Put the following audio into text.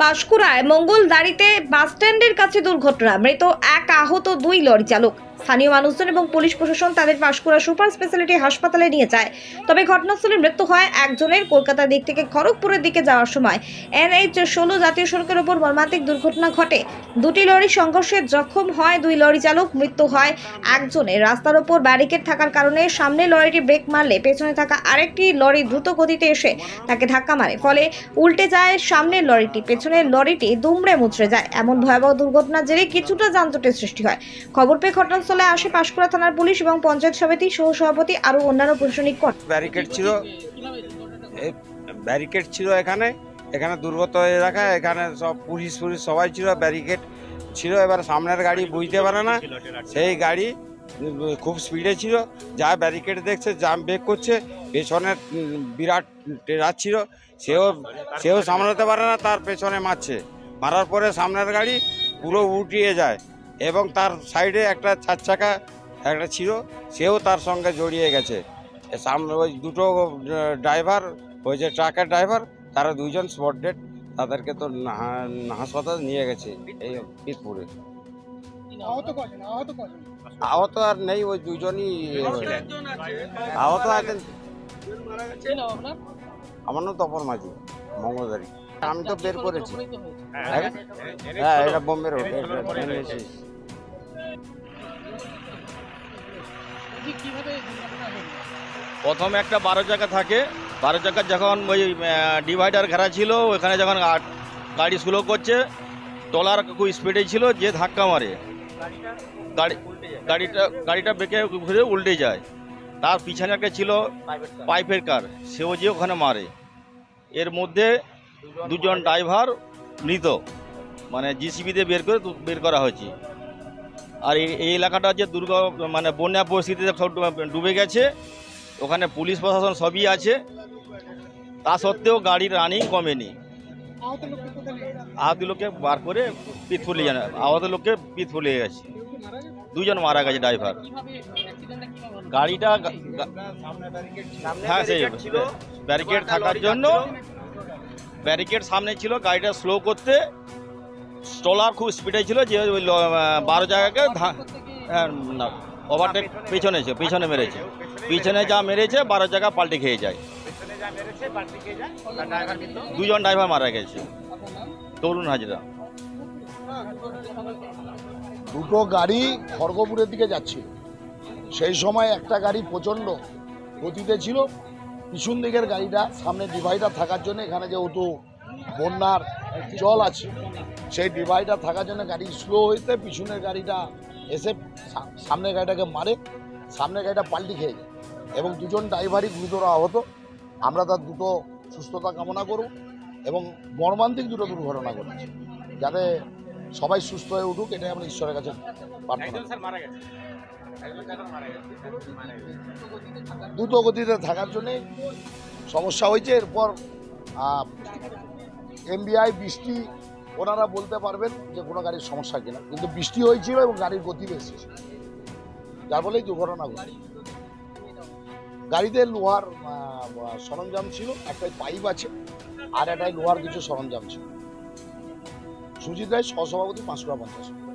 পাঁশকুড়ায় মঙ্গলদারিতে বাসস্ট্যান্ডের কাছে দুর্ঘটনা। মৃত এক আহত দুই লরি চালক। স্থানীয় মানুষজন এবং পুলিশ প্রশাসন তাদের পাঁশকুড়া সুপার স্পেশালিটি হাসপাতালে নিয়ে যায়। তবে ঘটনাস্থলে মৃত্যু হয় একজনের। কলকাতার দিক থেকে খড়গপুরের দিকে যাওয়ার সময় এনএইচ ষোলো জাতীয় সড়কের ওপর মর্মান্তিক দুর্ঘটনা ঘটে। দুটি লরি সংঘর্ষে জখম হয়, দুই লরি চালক মৃত্যু হয় একজনের। রাস্তার ওপর ব্যারিকেড থাকার কারণে সামনে লরিটি ব্রেক মারলে পেছনে থাকা আরেকটি লরি দ্রুত গতিতে এসে তাকে ধাক্কা মারে। ফলে উল্টে যায় সামনের লরিটি, পেছনের লরিটি দুমড়ে মুচড়ে যায়। এমন ভয়াবহ দুর্ঘটনার জেরে কিছুটা যানজটের সৃষ্টি হয়। খবর পেয়ে ঘটনাস্থলে আসে পাঁশকুড়া থানার পুলিশ এবং পঞ্চায়েত সমিতি সহ সভাপতি আরও অন্যান্য প্রশাসনিক ব্যারিকেড ছিল। ব্যারিকেড ছিল এখানে। এখানে দুর্গত রাখা এখানে সব পুলিশ ফুলিশ সবাই ছিল, ব্যারিকেড ছিল। এবার সামনের গাড়ি বুঝতে পারে না। সেই গাড়ি খুব স্পিডে ছিল। যা ব্যারিকেড দেখছে, জাম ব্রেক করছে। পেছনের বিরাট ট্রেলার ছিল। সেও সেও সামলাতে পারে না, তার পেছনে মারছে। মারার পরে সামনের গাড়ি পুরো উঠিয়ে যায়। এবং তার সাইডে একটা চার চাকা একটা ছিল সেও তার সঙ্গে জড়িয়ে গেছে। সামনে ওই দুটো ড্রাইভার ওই যে ট্রাকের ড্রাইভার তারা দুইজন স্পট ডেড তাদেরকে তো না- হাসপাতাল নিয়ে গেছে এই পিতপুরে। আহত আর নেই ওই দুজনই আহত আছেন। আমার নাম তপন মাঝি মঙ্গলদারি আমি তো বের করেছি। হ্যাঁ হ্যাঁ এটা বোম্বে প্রথমে একটা বারো চাকা থাকে। বারো চাকা যখন ওই ডিভাইডার ঘেরা ছিল ওখানে যখন গাড়ি স্লো করছে টলার খুব স্পিডে ছিল যে ধাক্কা মারে। গাড়ি গাড়িটা গাড়িটা বেঁকে ঘুরে উল্টে যায়। তার পিছনে একটা ছিল পাইপের কার সেও যে ওখানে মারে। এর মধ্যে দুজন ড্রাইভার মৃত। মানে জিসিবিতে বের করে বের করা হয়েছে। আর এই- এলাকাটা যে দুর্গ মানে বন্যা পরিস্থিতিতে সব ডুবে- গেছে। ওখানে পুলিশ প্রশাসন সবই আছে। তা সত্ত্বেও গাড়ির রানিং কমেনি। আহত লোককে বার করে পিতফুলি জানা আহত লোককে পিতফুলি গেছে? দুজন মারা গেছে ড্রাইভার? গাড়িটা হ্যাঁ সেই ব্যারিকেড থাকার জন্য ব্যারিকেড সামনে ছিল। গাড়িটা স্লো করতে স্টলার খুব স্পিডে ছিল যে ওই বারো জায়গাকে হ্যাঁ, না ওভারটেক পিছনে ছিল পেছনে মেরেছে। পিছনে যা মেরেছে বারো জায়গা পাল্টে খেয়ে যায়। দুজন ড্রাইভার মারা গেছে। তরুণ হাজরা। দুটো গাড়ি খড়গপুরের দিকে যাচ্ছিল সেই সময় একটা গাড়ি প্রচণ্ড গতিতে ছিল। পিছন দিকের গাড়িটা সামনে ডিভাইডার থাকার জন্য এখানে যেহেতু বন্যার জল আছে। সেই ডিভাইডার থাকার জন্য গাড়ি স্লো হইতে পিছনের গাড়িটা এসে সামনের গাড়িটাকে মারে সামনের গাড়িটা পাল্টি খেয়ে যায় এবং দুজন ড্রাইভারই গুরুতর আহত। আমরা তার দুটো সুস্থতা কামনা করব এবং মর্মান্তিক দুটো দুর্ঘটনা ঘটেছে। যাতে সবাই সুস্থ হয়ে উঠুক এটাই আমরা ঈশ্বরের কাছে দ্রুত গতিতে থাকার জন্যে সমস্যা হয়েছে। এরপর এমবিআই বৃষ্টি, ওনারা বলতে পারবেন যে কোনো গাড়ির সমস্যা কিনা। কিন্তু বৃষ্টি হয়েছিল এবং গাড়ির গতি বেশি। যার বলেই দুর্ঘটনা ঘটে। গাড়িতে লোহার সরঞ্জাম ছিল, একটাই পাইপ আছে, আর একটাই লোহার কিছু সরঞ্জাম ছিল। সুজিত রায় সহসভাপতি পাঁচশো পঞ্চায়েত